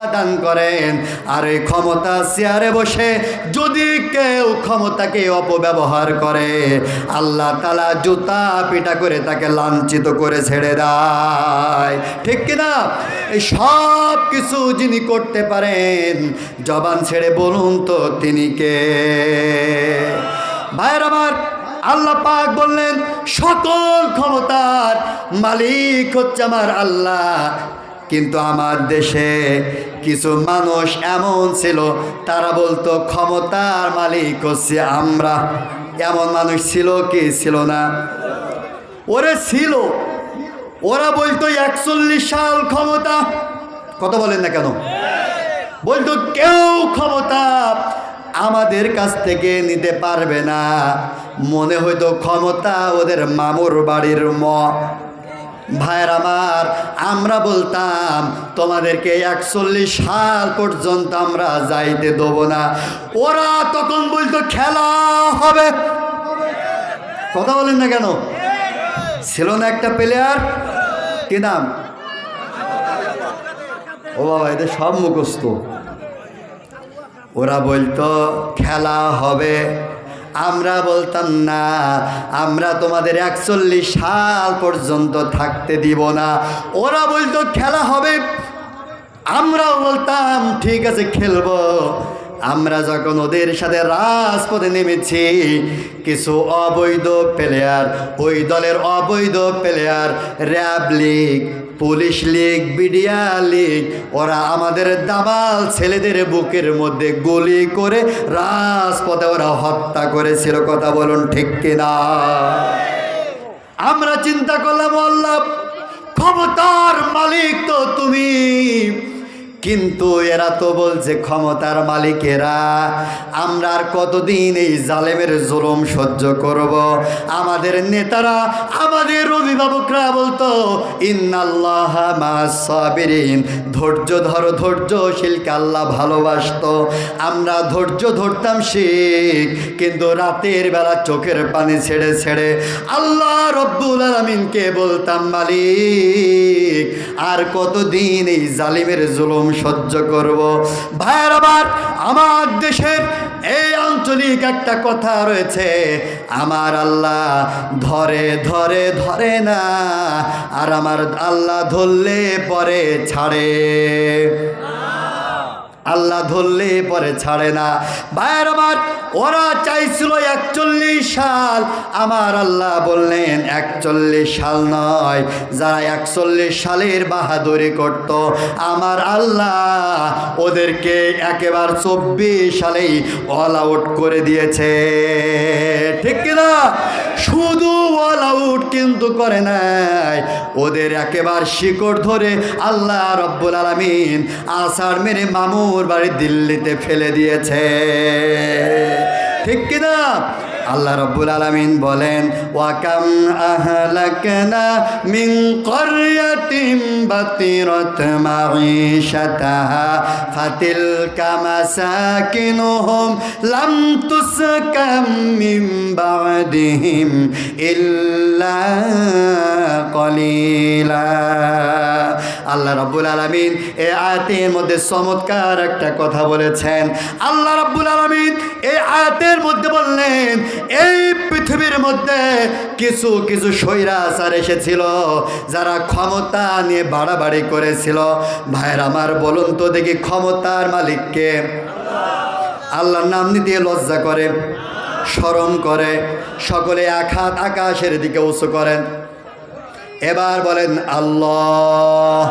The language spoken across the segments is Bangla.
দান করেন। আর এই ক্ষমতা চেয়ারে বসে যদি কেউ ক্ষমতাকে অপব্যবহার করে, আল্লাহ তালা জুতা পিটা করে তাকে লাঞ্ছিত করে ছেড়ে দেয়। ঠিক কিনা এই সব কিছু যিনি করতে পারেন, জবান ছেড়ে বলুন তো তিনি কে? ভাইয়ের আমার, আল্লাহ পাক বললেন, সকল ক্ষমতার মালিক হচ্ছে আমার আল্লাহ। কিন্তু আমার দেশে কিছু মানুষ এমন ছিল, তারা বলতো, ক্ষমতার মালিক হচ্ছে আমরা। এমন মানুষ ছিল কি? ছিল না। ওরে ছিল। ওরা বলতো, একচল্লিশ সাল ক্ষমতা। কত বলেন না কেন? বলতো, কেউ ক্ষমতা আমাদের কাছ থেকে নিতে পারবে না। মনে হইতো, ক্ষমতা ওদের মামুর বাড়ির ম ভাইয়ের আমার, আমরা বলতাম, তোমাদেরকে একচল্লিশ সাল পর্যন্ত আমরা যাইতে দেবো না। ওরা তখন বলতো, খেলা হবে। কথা বলেন না কেন? ছিল না একটা প্লেয়ার কি নাম? ও বাবা, এদের সব মুখস্থ। ওরা বলতো, খেলা হবে। আমরা বলতাম না, আমরা তোমাদের একচল্লিশ সাল পর্যন্ত থাকতে দিব না। ওরা বলতো, খেলা হবে। আমরাও বলতাম, ঠিক আছে, খেলব। আমরা যখন ওদের সাথে রাজপথে নেমেছি, কিছু অবৈধ প্লেয়ার ওই দলের অবৈধ player RAB league police league বিডিয়া league ওরা আমাদের দাবাল ছেলেদের বুকের মধ্যে গুলি করে রাজপথে ওরা হত্যা করেছিল। কথা বলুন ঠিক কিনা? আমরা চিন্তা করলাম, আল্লাহ, ক্ষমতার মালিক তো তুমি। কিন্তু এরা তো বলছে ক্ষমতার মালিকেরা। আমরা আর কতদিন এই জালেমের জুলুম সহ্য করব? আমাদের নেতারা, আমাদের অভিভাবকরা বলতো, ইন্নাল্লাহ সাবিরিন ধৈর্য ধরো, ধৈর্যশীলকে আল্লাহ ভালোবাসতো। আমরা ধৈর্য ধরতাম শিখ, কিন্তু রাতের বেলা চোখের পানি ছেড়ে ছেড়ে আল্লাহ রব্বুল আলমিনকে বলতাম, মালিক, আর কতদিন এই জালিমের জুলুম সহ্য করব। ভাইয়ের আবার আমার দেশের এই আঞ্চলিক একটা কথা রয়েছে। আমার আল্লাহ ধরে ধরে ধরে না। আর আমার আল্লাহ ধরলে পরে ছাড়ে। আল্লাহ ধরলে পরে ছাড়ে না। ভাইয়ের আমার ওরা চাইছিল একচল্লিশ সাল। আমার আল্লাহ বললেন, একচল্লিশ সাল নয়, যারা একচল্লিশ সালের বাহাদুরি করত, আমার আল্লাহ ওদেরকে একেবারে চব্বিশ সালেই অল আউট করে দিয়েছে। ঠিক কিনা? শুধু অল আউট কিন্তু করে নাই। ওদের একেবার শিকড় ধরে আল্লাহ রব্বুল আলমিন আষাঢ় মেরে মামুর বাড়ি দিল্লিতে ফেলে দিয়েছে। ঠিক কিনা? আল্লাহ রব্বুল আলমিন বলেন ওয়াকাম আহলাকনা মিন করিয়াতিম বাতিরত মাঈশাতাহা, ফাতিলকা মাসাকিনুহুম লাম তুসকাম মিন বাদিহিম ইল্লা কলিলা। আল্লাহ রাব্বুল আলামিন এই আয়াতের মধ্যে চমৎকার একটা কথা বলেছেন। আল্লাহ রাব্বুল আলামিন এই আয়াতের মধ্যে বললেন, এই পৃথিবীর মধ্যে কিছু কিছু স্বৈরাচার এসেছিল যারা ক্ষমতা নিয়ে বাড়াবাড়ি করেছিল। ভাইয়ের আমার, বলুন তো দেখি ক্ষমতার মালিককে আল্লাহর নাম দিয়ে লজ্জা করে স্মরণ করে, সকলে হাত আকাশের দিকে উঁচু করেন। এবার বলেন আল্লাহ।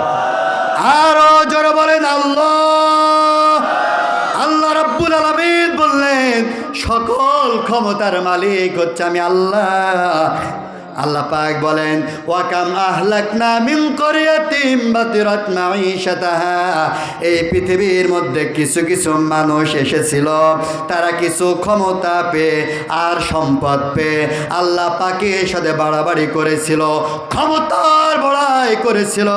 আরও জোরে বলেন আল্লাহ। আল্লাহ রাব্বুল আলমিন বললেন, সকল ক্ষমতার মালিক হচ্ছে আমি আল্লাহ। আল্লাহ পাক বলেন ওয়াকাম আহলাকনা মিন করিয়াতিম বাতিরাত মাঈশাতাহা। এই পৃথিবীর মধ্যে কিছু কিছু মানুষ এসেছিল, তারা কিছু ক্ষমতা পেয়ে আর সম্পদ পেয়ে আল্লাহ পাকের সাথে বাড়াবাড়ি করেছিল, ক্ষমতার বড়াই করেছিল।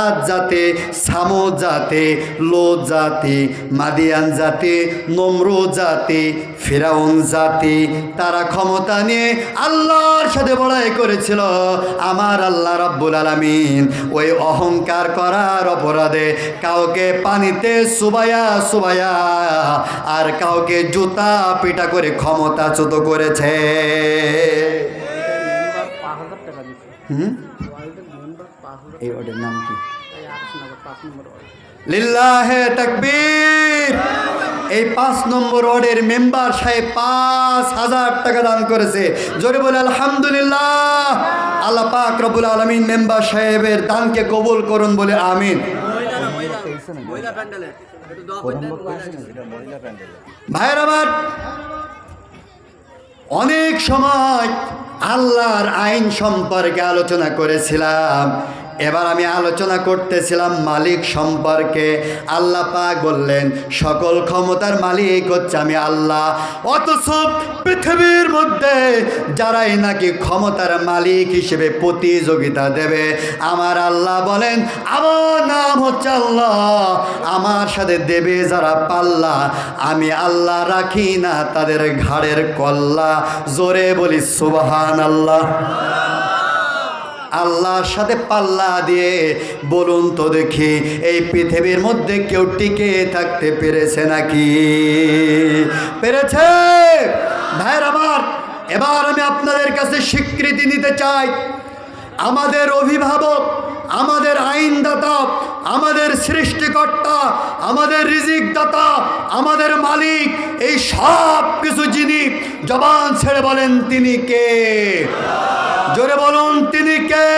আজ জাতি সামো জাতি লো জাতি, মাদিয়ান জাতি নমরু জাতি ফিরাউন জাতি তারা ক্ষমতা নিয়ে আল্লাহর সাথে বড়াই করেছিল। আমার আল্লাহ রাব্বুল আলামিন ওই অহংকার করার অপরাধে কাউকে পানিতে সুবায়া সুবায়া আর কাউকে জুতা পিটা করে ক্ষমতা ক্ষমতাচ্যুত করেছে। এই ওটার নাম কি? লিল্লাহে তাকবীর। এই পাঁচ নম্বর ওয়ার্ডের মেম্বার সাহেব পাঁচ হাজার টাকা দান করেছে। জোরে বলে, আলহামদুলিল্লাহ। আল্লাহ পাক রবুল আলমিন মেম্বার সাহেবের দানকে কবুল করুন বলে আমিন। ভাইয়ের আমার, অনেক সময় আল্লাহর আইন সম্পর্কে আলোচনা করেছিলাম। এবার আমি আলোচনা করতেছিলাম মালিক সম্পর্কে। আল্লাহ পাক বললেন, সকল ক্ষমতার মালিক হচ্ছে আমি আল্লাহ। অথচ পৃথিবীর মধ্যে যারাই নাকি ক্ষমতার মালিক হিসেবে প্রতিযোগিতা দেবে, আমার আল্লাহ বলেন, আমার নাম হচ্ছে আল্লাহ। আমার সাথে দেবে যারা পাল্লা। আমি আল্লাহ রাখি না তাদের ঘাড়ের কল্লা। জোরে বলি সুবাহান আল্লাহ আল্লাহর সাথে পাল্লা দিয়ে বলুন তো দেখি, এই পৃথিবীর মধ্যে কেউ টিকে থাকতে পেরেছে নাকি? পেরেছে? ভাইয়ের আমার, এবার আমি আপনাদের কাছে স্বীকৃতি নিতে চাই। আমাদের অভিভাবক, আমাদের আইনদাতা, আমাদের সৃষ্টিকর্তা, আমাদের রিজিকদাতা, আমাদের মালিক, এই সব কিছু যিনি জবান ছেড়ে বলেন তিনি কে? জোরে বলুন তিনি কে?